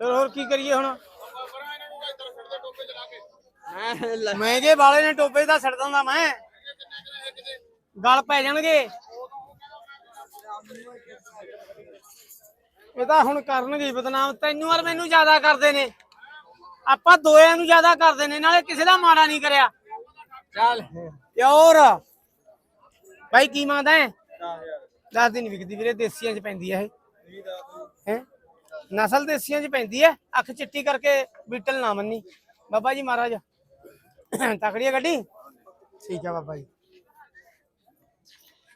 ਫਿਰ ਹੋਰ ਕੀ ਕਰੀਏ ਹੁਣ? ਮਹਿੰਗੇ ਵਾਲੇ ਨੇ ਟੋਪੇ ਦਾ ਛੱਡ ਦਿੰਦਾ ਮੈਂ। ਗਲ ਪੈ ਜਾਣਗੇ। ਇਹ ਤਾਂ ਹੁਣ ਕਰਨਗੇ ਬਦਨਾਮ। ਤੈਨੂੰ ਔਰ ਮੈਨੂੰ ਜ਼ਿਆਦਾ ਕਰਦੇ ਨੇ। ਆਪਾਂ ਦੋਆਂ ਨੂੰ ਜ਼ਿਆਦਾ ਕਰਦੇ ਨੇ ਨਾਲੇ ਕਿਸੇ ਦਾ ਮਾੜਾ ਨਹੀਂ ਕਰਿਆ। ਚੱਲ। ਹੋਰ ਭਾਈ ਕੀ ਮੰਗਦਾ ਹੈ? 10 ਦਿਨ ਵਿਕਦੀ ਵੀਰੇ ਦੇਸੀਆਂ ਚ ਪੈਂਦੀ ਹੈ ਇਹ। ਹੈ? ਨਸਲ ਦੇਸੀਆਂ ਚ ਪੈਂਦੀ ਹੈ ਅੱਖ ਚਿੱਟੀ ਕਰਕੇ ਬੀਟਲ ਨਾ ਮੰਨੀ। ਬਾਬਾ ਜੀ ਮਹਾਰਾਜ ਤਕੜੀ ਹੈ ਗੱਡੀ? ਠੀਕ ਹੈ ਬਾਬਾ ਜੀ।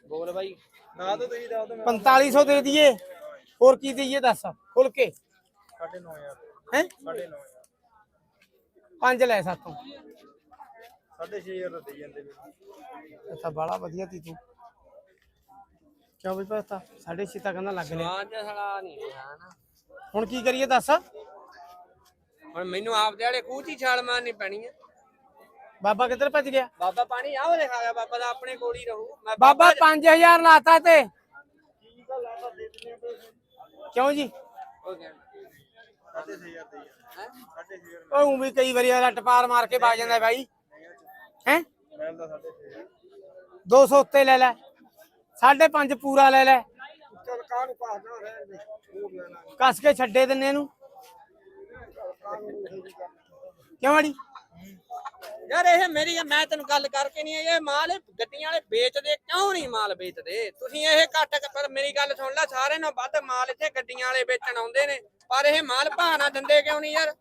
ਬੋਲ ਬਾਈ। ਨਾ ਤਾਂ ਤੁਸੀਂ ਦੱਸ ਦਿਓ 4500 ਦੇ ਦਈਏ। ਹੋਰ ਕੀ ਦਈਏ ਦੱਸ? ਖੁੱਲ ਕੇ 9500 ਹੈ? 9500 ਪੰਜ ਲੈ ਸਾਤੋਂ 6500 ਦਾ ਦੇ ਜਾਂਦੇ ਅੱਛਾ ਬਾਲਾ ਵਧੀਆ ਤੀ ਤੂੰ। ਕਿਉਂ ਵੀ ਪਤਾ ਸਾਢੇ ਛੇ ਤੱਕ ਕਹਿੰਦਾ ਲੱਗ ਲਿਆ। ਸਾਲਾ ਨਹੀਂ ਰਿਹਾ ਨਾ। ਹੁਣ ਕੀ ਕਰੀਏ ਦੱਸ? ਹੁਣ ਮੈਨੂੰ ਆਪ ਦੇ ਵਾਲੇ ਖੂਹ 'ਚ ਹੀ ਛਾਲ ਮਾਰਨੀ ਪੈਣੀ ਆ। ਬਾਬਾ ਕਿੱਧਰ ਭੱਜ ਗਿਆ? ਬਾਬਾ ਪਾਣੀ ਆਓ ਲਿਖਾ ਗਿਆ ਬਾਬਾ ਦਾ ਆਪਣੇ ਕੋਲ ਹੀ ਰਹੂ। ਮੈਂ ਬਾਬਾ 5000 ਲਾਤਾ ਤੇ। ਕਿਉਂ ਜੀ? ਹੋ ਗਿਆ। 6500 ਦੇ ਜਾਂਦੇ ਹੈਂ? 6500 ਉਹ ਵੀ ਕਈ ਵਾਰੀ ਰੱਟ ਪਾਰ ਮਾਰ ਕੇ ਵਗ ਜਾਂਦਾ ਬਾਈ। ਹੈ? ਮੈਂ ਤਾਂ 6500 200 ਉੱਤੇ ਲੈ ਲੈ। 5.5 ਪੂਰਾ ਲੈ ਲੈ। ਕਾਹਨੂੰ ਰਹਿਣ ਦੇ? ਕੱਸ ਕੇ ਛੱਡੇ ਦਿੰਨੇ ਇਹਨੂੰ। ਕਿਉਂ ਅੜੀ ਯਾਰ ਇਹ ਮੇਰੀ ਮੈਂ ਤੈਨੂੰ ਗੱਲ ਕਰਕੇ ਨਹੀਂ ਇਹ ਮਾਲ ਗੱਡੀਆਂ ਵਾਲੇ ਵੇਚਦੇ ਕਿਉਂ ਨਹੀਂ ਮਾਲ ਵੇਚਦੇ? ਤੁਸੀਂ ਇਹ ਘੱਟ ਪਰ ਮੇਰੀ ਗੱਲ ਸੁਣ ਲੈ ਸਾਰੇ ਨਾਲ ਵੱਧ ਮਾਲ ਇੱਥੇ ਗੱਡੀਆਂ ਵਾਲੇ ਵੇਚਣ ਆਉਂਦੇ ਨੇ ਪਰ ਇਹ ਮਾਲ ਭਾਅ ਨਾ ਦਿੰਦੇ ਕਿਉਂ ਨਹੀਂ ਯਾਰ?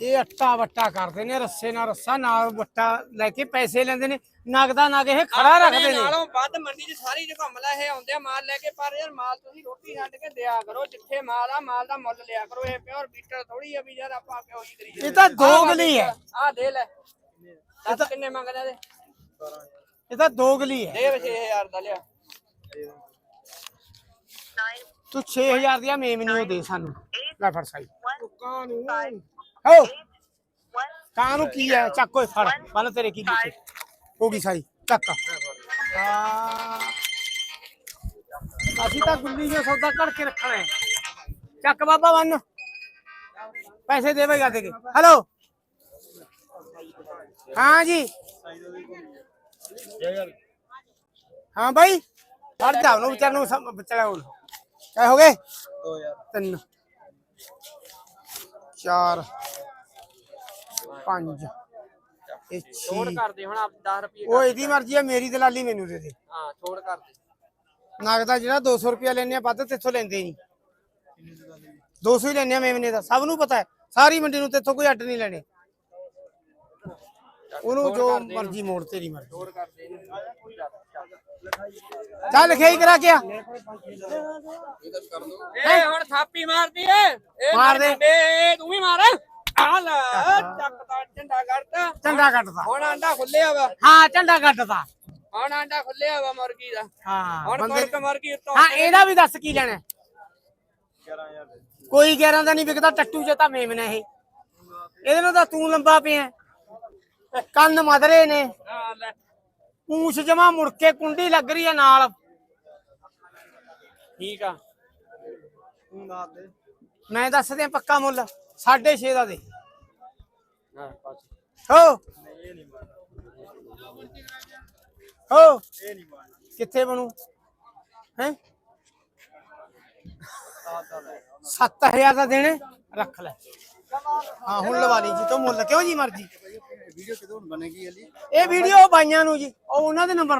ਇਹ ਅੱਟਾ ਵੱਟਾ ਕਰਦੇ ਨੇ ਰੱਸੇ ਨਾਲ ਰੱਸਾ ਨਾਲ ਵੱਟਾ ਲੈ ਕੇ ਪੈਸੇ ਲੈਂਦੇ ਨੇ ਨਗਦਾ ਨਗ ਇਹ ਖੜਾ ਰੱਖਦੇ ਨੇ। ਨਾਲੋਂ ਵੱਧ ਮੰਡੀ 'ਚ ਸਾਰੀ ਜਗ੍ਹਾ ਘੁੰਮ ਲੈ ਇਹ ਆਉਂਦੇ ਆ ਮਾਲ ਲੈ ਕੇ ਪਰ ਯਾਰ ਮਾਲ ਤੁਸੀਂ ਰੋਟੀ ਛੱਡ ਕੇ ਦਿਆ ਕਰੋ ਜਿੱਥੇ ਮਾਲ ਆ ਮਾਲ ਦਾ ਮੁੱਲ ਲਿਆ ਕਰੋ ਇਹ ਪਿਓਰ ਬੀਟਰ ਥੋੜੀ ਆ ਵੀ ਯਾਰ ਆਪਾਂ ਕਿਉਂ ਹੀ ਕਰੀਏ। ਇਹ ਤਾਂ ਦੋਗਲੀ ਹੈ। ਆ ਦੇ ਲੈ। ਦੱਸ ਕਿੰਨੇ ਮੰਗਦਾ ਦੇ ਇਹ ਤਾਂ ਦੋਗਲੀ ਹੈ। ਦੇ ਵੇ 6000 ਦਾ ਲਿਆ। ਤੂੰ 6000 ਦੀਆਂ ਮੇਮਨੀ ਉਹ ਦੇ ਸਾਨੂੰ। ਲੈ ਫੜ ਸਾਈ। ਹੋ ਕਾਂ ਨੂੰ ਕੀ ਹੈ? ਚੱਕ ਓਏ ਫੜ। ਬੰਨ ਤੇਰੇ ਕੀ ਪਿੱਛੇ। ਹੋ ਗਈ ਸਾਈ ਚੱਕ ਹਾਂ ਅਸੀਂ ਤਾਂ ਗੁੱਲੀ ਜੋ ਸੌਦਾ ਘੜ ਕੇ ਰੱਖਣਾ ਹੈ ਚੱਕ ਬਾਬਾ ਬੰਨ ਪੈਸੇ ਦੇਵੇਗਾ ਦੇ ਕੇ ਹੈਲੋ ਹਾਂ ਜੀ ਹਾਂ ਭਾਈ ਫੜ ਜਾ ਉਹਨੂੰ ਵਿਚਾਰ ਨੂੰ ਸਮ- ਵਿਚਾਰਾ ਉਹ ਕਹੇ ਹੋ ਗਏ 2000 ਇਹ ਛੋੜ ਛੇ। ਕਰ ਦੇ ਹੁਣ ਆਪ 10 ਰੁਪਏ ਉਹ ਇਹਦੀ ਮਰਜ਼ੀ ਹੈ ਮੇਰੀ ਦਲਾਲੀ ਮੈਨੂੰ ਦੇ ਦੇ। ਹਾਂ ਛੋੜ ਕਰ ਦੇ। ਨਗਦ ਜਿਹੜਾ 200 ਰੁਪਿਆ ਲੈਣੇ ਆ ਵੱਧ ਤੇਥੋਂ ਲੈਂਦੇ ਨਹੀਂ। 200 ਹੀ ਲੈਣੇ ਆ ਮੇਮਨੇ ਦਾ ਸਭ ਨੂੰ ਪਤਾ ਹੈ। ਸਾਰੀ ਮੰਡੀ ਨੂੰ ਤੇਥੋਂ ਕੋਈ ਅੱਡ ਨਹੀਂ ਲੈਣੇ। ਉਹਨੂੰ ਜੋ ਮਰਜ਼ੀ ਮੋੜ ਤੇਰੀ ਮਰਜ਼ੀ। ਛੋੜ ਕਰ ਦੇ। ਇਹਨੂੰ। ਚੱਲ। ਲਿਖਿਆ ਹੀ ਕਰਾ ਕੇ ਆ। ਇਹ ਹੁਣ ਥਾਪੀ ਮਾਰਦੀ ਏ। ਇਹ ਮਾਰ ਦੇ। ਦੇ ਤੂੰ ਵੀ ਮਾਰ। ਆ ਲੈ ਚੱਕ। ਤਾਂ ਝੰਡਾ ਕੱਢਤਾ। ਝੰਡਾ ਕੱਟਦਾ ਹੁਣ ਆਂਡਾ ਖੁੱਲਿਆ ਵਾ। ਹਾਂ ਝੰਡਾ ਕੱਟਦਾ ਹੁਣ ਆਂਡਾ ਖੁੱਲਿਆ ਵਾ ਮੁਰਗੀ ਦਾ। ਹਾਂ ਹੁਣ ਬੰਦੇ ਕੁੜਕ ਮੁਰਗੀ ਉੱਤੋਂ ਹਾਂ ਇਹਦਾ ਵੀ ਦੱਸ ਕੀ ਲੈਣਾ ਹੈ? 11000 ਦੇ ਕੋਈ 11 ਦਾ ਨਹੀਂ ਵਿਕਦਾ ਟੱਟੂ ਚ ਤਾਂ ਮੇਮਨਾ ਇਹ। ਇਹਦੇ ਨਾਲ ਤਾਂ ਤੂੰ ਲੰਬਾ ਪਿਆ ਕੰਨ ਮਦਰੇ ਨੇ। ਲੈ। ਪੂਛ ਜਮਾ ਮੁੜ ਕੇ ਕੁੰਡੀ ਲੱਗ ਰਹੀ ਹੈ ਨਾਲ। ਠੀਕ ਆ। ਮੈਂ ਦੱਸ ਦਿਆਂ ਪੱਕਾ ਮੁੱਲ 6.5 ਦਾ ਦੇ। ਹਾਂ। ਹੋ। ਕਿੱਥੇ ਬਣੂ? ਹੈ? 7000 ਦਾ ਦੇਣੇ। ਰੱਖ ਲੈ। ਹਾਂ ਹੁਣ ਲਵਾ ਲਈ ਜੀ ਤੋਂ ਮੁੱਲ ਕਿਉਂ ਜੀ ਮਰਜ਼ੀ? ਵੀਡੀਓ ਕਿਦੋਂ ਬਣੇਗੀ ਅਲੀ? ਇਹ ਵੀਡੀਓ ਬਾਈਆਂ ਨੂੰ ਜੀ ਉਹ ਉਹਨਾਂ ਦੇ ਨੰਬਰ